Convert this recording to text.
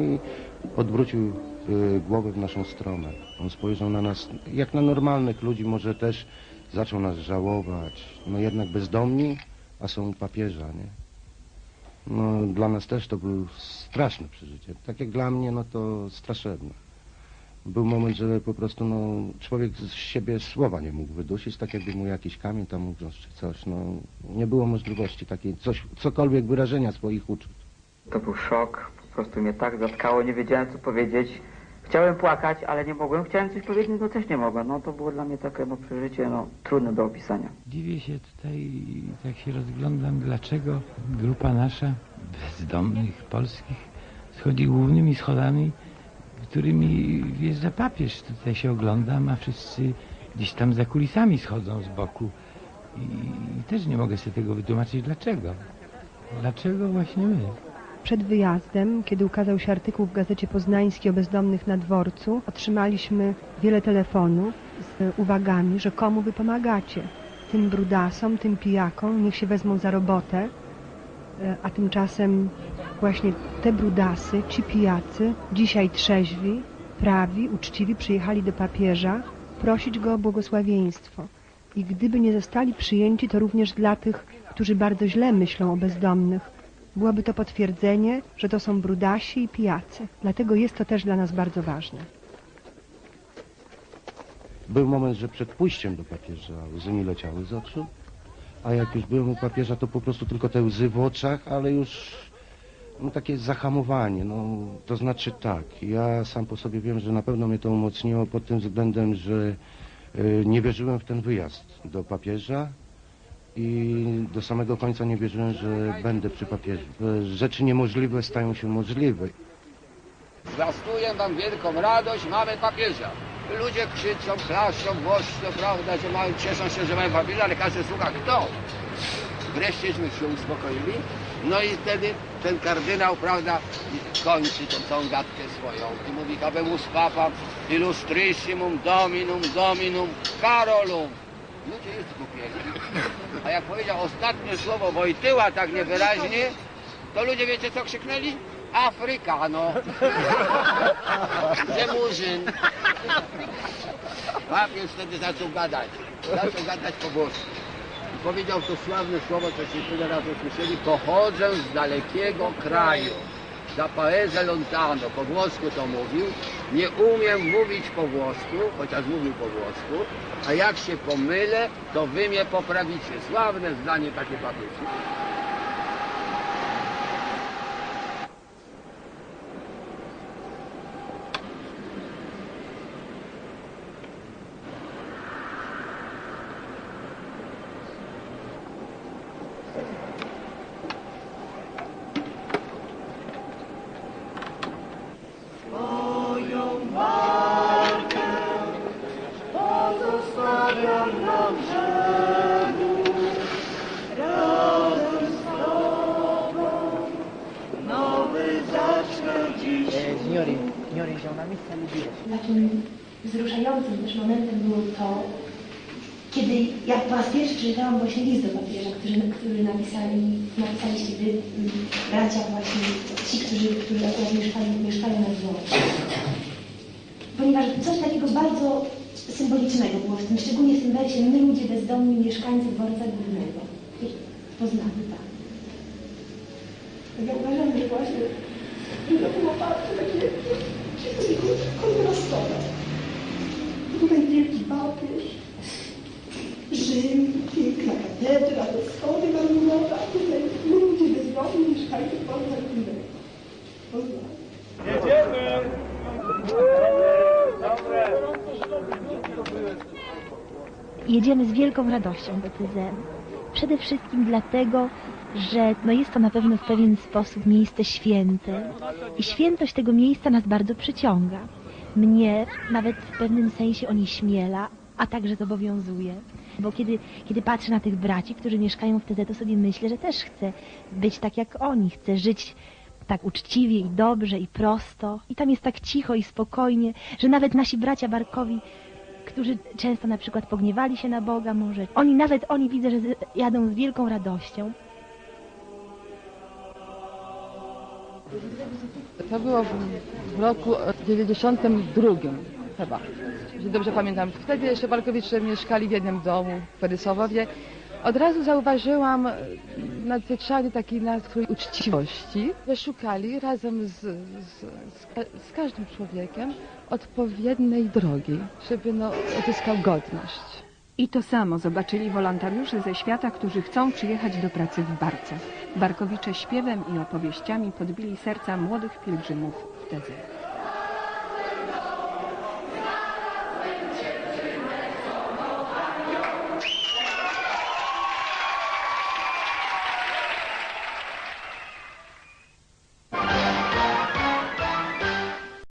i odwrócił y, głowę w naszą stronę. On spojrzał na nas jak na normalnych ludzi, może też zaczął nas żałować. No jednak bezdomni, a są papieża, nie? No dla nas też to było straszne przeżycie. Tak jak dla mnie, no to straszne. Był moment, że po prostu no, człowiek z siebie słowa nie mógł wydusić, tak jakby mu jakiś kamień tam ugrzązł czy coś. No, nie było możliwości takiej, coś, cokolwiek wyrażenia swoich uczuć. To był szok, po prostu mnie tak zatkało, nie wiedziałem co powiedzieć. Chciałem płakać, ale nie mogłem. Chciałem coś powiedzieć, no też nie mogłem. No to było dla mnie takie no, przeżycie no, trudne do opisania. Dziwię się tutaj, tak się rozglądam, dlaczego grupa nasza bezdomnych polskich schodzi głównymi schodami, którymi wjeżdża papież. Tutaj się oglądam, a wszyscy gdzieś tam za kulisami schodzą z boku. I, i też nie mogę sobie tego wytłumaczyć, dlaczego. Dlaczego właśnie my? Przed wyjazdem, kiedy ukazał się artykuł w Gazecie Poznańskiej o bezdomnych na dworcu, otrzymaliśmy wiele telefonów z uwagami, że komu wy pomagacie. Tym brudasom, tym pijakom, niech się wezmą za robotę. E, A tymczasem właśnie te brudasy, ci pijacy, dzisiaj trzeźwi, prawi, uczciwi, przyjechali do papieża prosić go o błogosławieństwo. I gdyby nie zostali przyjęci, to również dla tych, którzy bardzo źle myślą o bezdomnych, byłoby to potwierdzenie, że to są brudasi i pijacy. Dlatego jest to też dla nas bardzo ważne. Był moment, że przed pójściem do papieża łzy mi leciały z oczu, a jak już byłem u papieża, to po prostu tylko te łzy w oczach, ale już no, takie zahamowanie. No, to znaczy tak, ja sam po sobie wiem, że na pewno mnie to umocniło pod tym względem, że y, nie wierzyłem w ten wyjazd do papieża i do samego końca nie wierzyłem, że będę przy papieżu. Rzeczy niemożliwe stają się możliwe. Zwiastuję wam wielką radość, mamy papieża. Ludzie krzyczą, klaszczą głośno, prawda, że mają, cieszą się, że mają papieża, ale każdy słucha, kto? Wreszcieśmy się uspokoili, no i wtedy ten kardynał, prawda, kończy tą, tą gadkę swoją i mówi habemus papam illustrissimum dominum dominum carolum. Ludzie już skupieni. A jak powiedział ostatnie słowo Wojtyła tak niewyraźnie, to ludzie wiecie co krzyknęli? Afrykano. Że murzyn. Papież wtedy zaczął gadać. Zaczął gadać po włosku. I powiedział to sławne słowo, co się tyle razy słyszeli. Pochodzę z dalekiego kraju. Da paese lontano. Po włosku to mówił. Nie umiem mówić po włosku, chociaż mówił po włosku. A jak się pomylę, to wy mnie poprawicie. Sławne zdanie takie papieża. takim wzruszającym też momentem było to, kiedy ja po raz pierwszy przeczytałam właśnie list do papieża, który, który napisali, napisaliście wy, bracia właśnie, ci, którzy, którzy akurat mieszkają, mieszkają na dworcu. Ponieważ coś takiego bardzo symbolicznego było w tym, szczególnie w tym wersie, my ludzie bezdomni, mieszkańcy dworca głównego. Poznamy, tak. Ja uważam, że właśnie to było bardzo takie kontrastowe. Tutaj wielki papież, Rzym, piękna katedra, te schody marmurowe, a tutaj ludzie bezdomni mieszkają w Poznań Górnego. Poznań. Jedziemy z wielką radością do TZ. Przede wszystkim dlatego, że no jest to na pewno w pewien sposób miejsce święte i świętość tego miejsca nas bardzo przyciąga. Mnie nawet w pewnym sensie onieśmiela, a także zobowiązuje. Bo kiedy, kiedy patrzę na tych braci, którzy mieszkają w TZ, to sobie myślę, że też chcę być tak jak oni, chcę żyć tak uczciwie i dobrze i prosto. I tam jest tak cicho i spokojnie, że nawet nasi bracia Barkowi którzy często na przykład pogniewali się na Boga może. Oni nawet oni widzę, że jadą z wielką radością. To było w, roku 92 chyba, że dobrze pamiętam. Wtedy jeszcze Walkowicze mieszkali w jednym domu w Ferysowowie. Od razu zauważyłam e, nadzwyczajny taki nastrój uczciwości, że szukali razem z, z, z, ka- z każdym człowiekiem odpowiedniej drogi, żeby no, uzyskał godność. I to samo zobaczyli wolontariusze ze świata, którzy chcą przyjechać do pracy w Barce. Barkowicze śpiewem i opowieściami podbili serca młodych pielgrzymów w Tezę.